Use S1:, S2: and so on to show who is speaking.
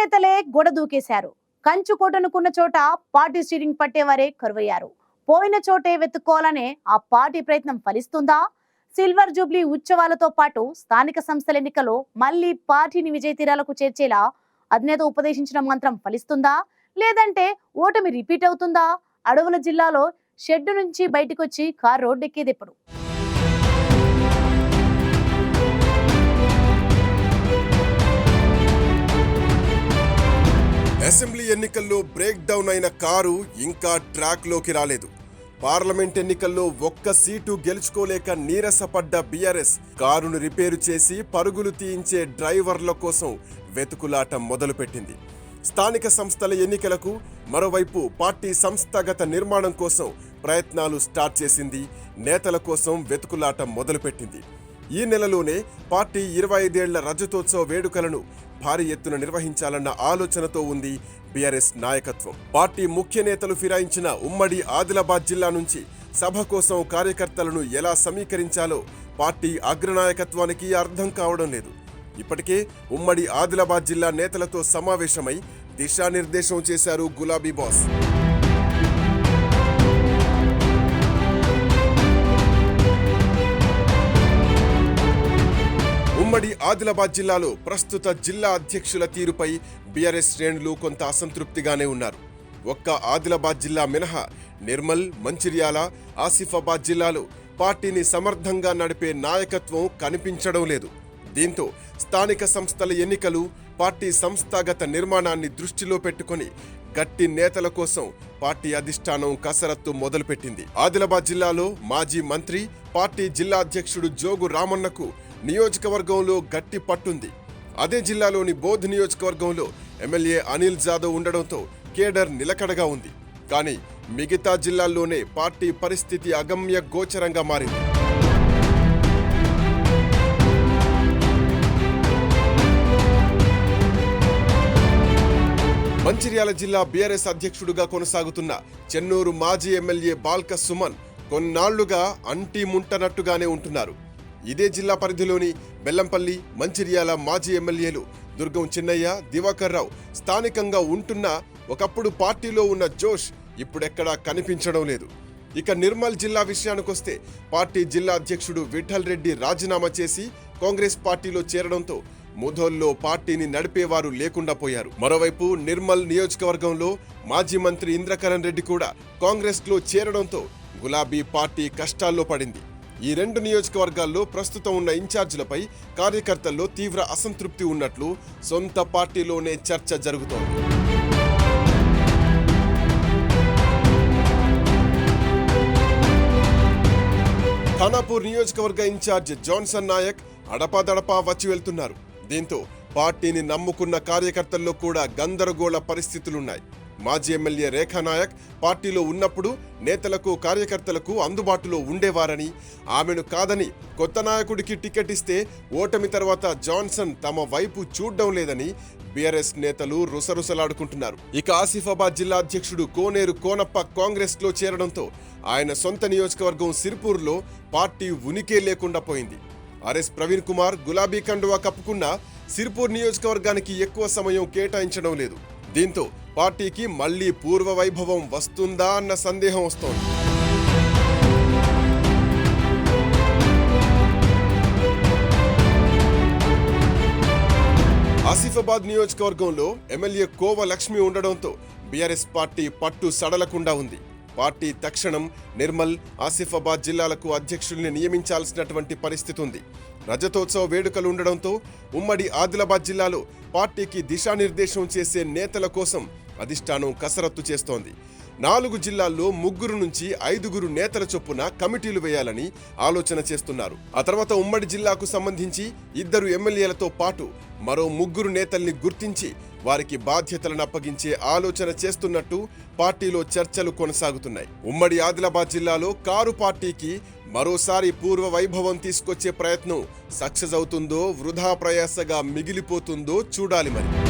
S1: నేతలే గొడ దూకేశారు. కంచు కొట్టనుకున్న చోట పార్టీ స్టీరింగ్ పట్టేవారే కరువయ్యారు. పోయిన చోటే వెతుక్కోవాలనే ఆ పార్టీ ప్రయత్నం ఫలిస్తుందా? సిల్వర్ జూబ్లీ ఉత్సవాలతో పాటు స్థానిక సంస్థల ఎన్నికలో మళ్ళీ పార్టీని విజయ తీరాలకు చేర్చేలా అధినేత ఉపదేశించిన మంత్రం ఫలిస్తుందా? లేదంటే ఓటమి రిపీట్ అవుతుందా? అడవుల జిల్లాలో షెడ్డు నుంచి బయటకొచ్చి కారు రోడ్డెక్కేది
S2: ఎన్నికల్లో బ్రేక్ డౌన్ అయిన కారు ఇంకా ట్రాక్లోకి రాలేదు. పార్లమెంట్ ఎన్నికల్లో ఒక్క సీటు గెలుచుకోలేక నీరసపడ్డ బీఆర్ఎస్ కారును రిపేరు చేసి పరుగులు తీయించే డ్రైవర్ల కోసం వెతుకులాట మొదలుపెట్టింది. స్థానిక సంస్థల ఎన్నికలకు మరోవైపు పార్టీ సంస్థాగత నిర్మాణం కోసం ప్రయత్నాలు స్టార్ట్ చేసింది. నేతల కోసం వెతుకులాట మొదలుపెట్టింది. ఈ నెలలోనే పార్టీ ఇరవై ఐదేళ్ళ రజతోత్సవ వేడుకలను భారీ ఎత్తున నిర్వహించాలన్న ఆలోచనతో ఉంది బీఆర్ఎస్ నాయకత్వం. పార్టీ ముఖ్య నేతలు ఫిరాయించిన ఉమ్మడి ఆదిలాబాద్ జిల్లా నుంచి సభ కోసం కార్యకర్తలను ఎలా సమీకరించాలో పార్టీ అగ్రనాయకత్వానికి అర్థం కావడం లేదు. ఇప్పటికే ఉమ్మడి ఆదిలాబాద్ జిల్లా నేతలతో సమావేశమై దిశానిర్దేశం చేశారు గులాబీ బాస్. ఉమ్మడి ఆదిలాబాద్ జిల్లాలో ప్రస్తుత జిల్లా అధ్యక్షుల తీరుపై బీఆర్ఎస్ శ్రేణులు కొంత అసంతృప్తిగానే ఉన్నారు. ఒక్క ఆదిలాబాద్ జిల్లా మినహా నిర్మల్ మంచిర్యాల ఆసిఫాబాద్ జిల్లాలో పార్టీని సమర్థంగా నడిపే నాయకత్వం కనిపించడం లేదు. దీంతో స్థానిక సంస్థల ఎన్నికలు పార్టీ సంస్థాగత నిర్మాణాన్ని దృష్టిలో పెట్టుకొని గట్టి నేతల కోసం పార్టీ అధిష్టానం కసరత్తు మొదలుపెట్టింది. ఆదిలాబాద్ జిల్లాలో మాజీ మంత్రి పార్టీ జిల్లా అధ్యక్షుడు జోగు రామన్నకు నియోజకవర్గంలో గట్టి పట్టుంది. అదే జిల్లాలోని బోధ్ నియోజకవర్గంలో ఎమ్మెల్యే అనిల్ జాదవ్ ఉండడంతో కేడర్ నిలకడగా ఉంది. కానీ మిగతా జిల్లాల్లోనే పార్టీ పరిస్థితి అగమ్య గోచరంగా మారింది. మంచిర్యాల జిల్లా బీఆర్ఎస్ అధ్యక్షుడుగా కొనసాగుతున్న చెన్నూరు మాజీ ఎమ్మెల్యే బాల్క సుమన్ కొన్నాళ్ళుగా అంటి ముంటనట్టుగానే ఉంటున్నారు. ఇదే జిల్లా పరిధిలోని బెల్లంపల్లి మంచిర్యాల మాజీ ఎమ్మెల్యేలు దుర్గం చిన్నయ్య దివాకర్ రావు స్థానికంగా ఉంటున్నా ఒకప్పుడు పార్టీలో ఉన్న జోష్ ఇప్పుడెక్కడా కనిపించడం లేదు. ఇక నిర్మల్ జిల్లా విషయానికొస్తే పార్టీ జిల్లా అధ్యక్షుడు విఠల్ రెడ్డి రాజీనామా చేసి కాంగ్రెస్ పార్టీలో చేరడంతో ముధోల్లో పార్టీని నడిపేవారు లేకుండా పోయారు. మరోవైపు నిర్మల్ నియోజకవర్గంలో మాజీ మంత్రి ఇంద్రకరణ్ రెడ్డి కూడా కాంగ్రెస్లో చేరడంతో గులాబీ పార్టీ కష్టాల్లో పడింది. ఈ రెండు నియోజకవర్గాల్లో ప్రస్తుతం ఉన్న ఇన్ఛార్జీలపై కార్యకర్తల్లో తీవ్ర అసంతృప్తి ఉన్నట్లు సొంత పార్టీలోనే చర్చ జరుగుతోంది. ఖానాపూర్ నియోజకవర్గ ఇన్ఛార్జ్ జాన్సన్ నాయక్ అడపాదడపా వచ్చి వెళ్తున్నారు. దీంతో పార్టీని నమ్ముకున్న కార్యకర్తల్లో కూడా గందరగోళ పరిస్థితులున్నాయి. మాజీ ఎమ్మెల్యే రేఖా నాయక్ పార్టీలో ఉన్నప్పుడు నేతలకు కార్యకర్తలకు అందుబాటులో ఉండేవారని ఆమెను కాదని కొత్త నాయకుడికి టికెట్ ఇస్తే ఓటమి తర్వాత జాన్సన్ తమ వైపు చూడడం లేదని బీఆర్ఎస్ నేతలు రుసరుసలాడుకుంటున్నారు. ఇక ఆసిఫాబాద్ జిల్లా అధ్యక్షుడు కోనేరు కోనప్ప కాంగ్రెస్లో చేరడంతో ఆయన సొంత నియోజకవర్గం సిర్పూర్లో పార్టీ ఉనికే లేకుండా పోయింది. ఆర్ఎస్ ప్రవీణ్ కుమార్ గులాబీ కండువా కప్పుకున్న సిర్పూర్ నియోజకవర్గానికి ఎక్కువ సమయం కేటాయించడం లేదు. దీంతో పార్టీకి మళ్ళీ పూర్వ వైభవం వస్తుందా అన్న సందేహం వస్తోంది. ఆసిఫాబాద్ నియోజకవర్గంలో ఎమ్మెల్యే కోవ లక్ష్మి ఉండడంతో బీఆర్ఎస్ పార్టీ పట్టు సడలకుండా ఉంది. పార్టీ తక్షణం నిర్మల్ ఆసిఫాబాద్ జిల్లాలకు అధ్యక్షుల్ని నియమించాల్సినటువంటి పరిస్థితి ఉంది. రజతోత్సవ వేడుకలు ఉండడంతో ఉమ్మడి ఆదిలాబాద్ జిల్లాలో పార్టీకి దిశానిర్దేశం చేసే నేతల కోసం అధిష్టానం కసరత్తు చేస్తోంది. నాలుగు జిల్లాల్లో ముగ్గురు నుంచి ఐదుగురు నేతల చొప్పున కమిటీలు వేయాలని ఆలోచన చేస్తున్నారు. ఆ తర్వాత ఉమ్మడి జిల్లాకు సంబంధించి ఇద్దరు ఎమ్మెల్యేలతో పాటు మరో ముగ్గురు నేతల్ని గుర్తించి వారికి బాధ్యతలను అప్పగించే ఆలోచన చేస్తున్నట్టు పార్టీలో చర్చలు కొనసాగుతున్నాయి. ఉమ్మడి ఆదిలాబాద్ జిల్లాలో కారు పార్టీకి మరోసారి పూర్వ వైభవం తీసుకొచ్చే ప్రయత్నం సక్సెస్ అవుతుందో వృధా ప్రయాసగా మిగిలిపోతుందో చూడాలి మరి.